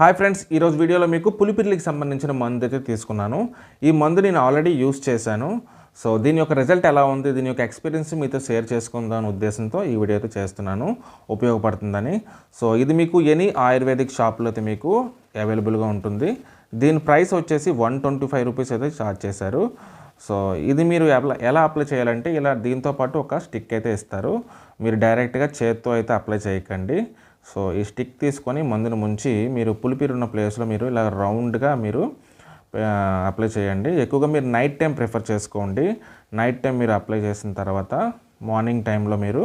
Hi friends ఈరోజు వీడియోలో మీకు పులిపిర్లికి సంబంధించిన మందు అయితే తీసుకున్నాను. ఈ మందు నేను ఆల్రెడీ యూస్ చేశాను. సో దీని యొక్క రిజల్ట్ ఎలా ఉంది దీని యొక్క ఎక్స్పీరియన్స్ మీతో షేర్ చేసుకుందాం ఉద్దేశంతో ఈ వీడియో అయితే చేస్తున్నాను. ఉపయోగపడుతుందని. సో ఇది మీకు ఎనీ ఆయుర్వేదిక్ షాప్లో అయితే మీకు అవైలబుల్గా ఉంటుంది. దీని ప్రైస్ వచ్చేసి వన్ ట్వంటీ ఫైవ్ రూపీస్ అయితే ఛార్జ్ చేశారు. సో ఇది మీరు ఎలా ఎలా అప్లై చేయాలంటే ఇలా దీంతో పాటు ఒక స్టిక్ అయితే ఇస్తారు. మీరు డైరెక్ట్గా చేత్తో అయితే అప్లై చేయకండి. సో ఈ స్టిక్ తీసుకొని మందును ముంచి మీరు పులిపిరి ఉన్న ప్లేస్లో మీరు ఇలా రౌండ్గా మీరు అప్లై చేయండి. ఎక్కువగా మీరు నైట్ టైం ప్రిఫర్ చేసుకోండి. నైట్ టైం మీరు అప్లై చేసిన తర్వాత మార్నింగ్ టైంలో మీరు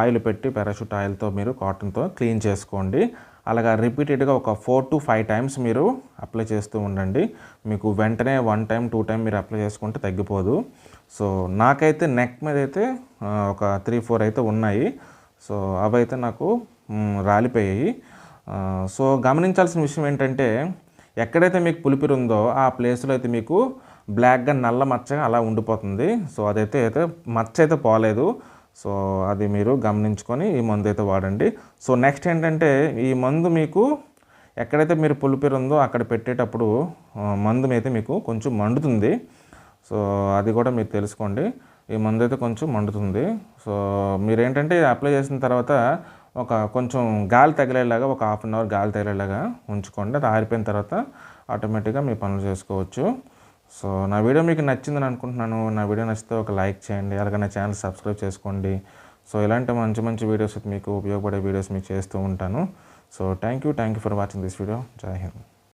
ఆయిల్ పెట్టి పారాషూట్ ఆయిల్తో మీరు కాటన్తో క్లీన్ చేసుకోండి. అలాగా రిపీటెడ్గా ఒక ఫోర్ టు ఫైవ్ టైమ్స్ మీరు అప్లై చేస్తూ ఉండండి. మీకు వెంటనే వన్ టైం టూ టైం మీరు అప్లై చేసుకుంటే తగ్గిపోదు. సో నాకైతే నెక్ మీద అయితే ఒక త్రీ ఫోర్ అయితే ఉన్నాయి. సో అవి అయితే నాకు రాలిపోయాయి. సో గమనించాల్సిన విషయం ఏంటంటే ఎక్కడైతే మీకు పులిపిరి ఉందో ఆ ప్లేస్లో అయితే మీకు బ్లాక్గా నల్ల మచ్చగా అలా ఉండిపోతుంది. సో అదైతే అయితే మచ్చ అయితే పోలేదు. సో అది మీరు గమనించుకొని ఈ మందు అయితే వాడండి. సో నెక్స్ట్ ఏంటంటే ఈ మందు మీకు ఎక్కడైతే మీరు పులిపిరి ఉందో అక్కడ పెట్టేటప్పుడు మందు అయితే మీకు కొంచెం మండుతుంది. సో అది కూడా మీరు తెలుసుకోండి. ఈ మందు అయితే కొంచెం మండుతుంది. సో మీరు ఏంటంటే అప్లై చేసిన తర్వాత ఒక కొంచెం గాలి తగిలేలాగా ఒక హాఫ్ అన్ అవర్ గాలి తగిలేలాగా ఉంచుకోండి. అది ఆరిపోయిన తర్వాత ఆటోమేటిక్గా మీ పనులు చేసుకోవచ్చు. సో నా వీడియో మీకు నచ్చిందని అనుకుంటున్నాను. నా వీడియో నచ్చితే ఒక లైక్ చేయండి. అలాగే నా ఛానల్ సబ్స్క్రైబ్ చేసుకోండి. సో ఇలాంటి మంచి మంచి వీడియోస్ మీకు ఉపయోగపడే వీడియోస్ మీకు చేస్తూ ఉంటాను. So thank you thank you for watching this video. Jai Hind.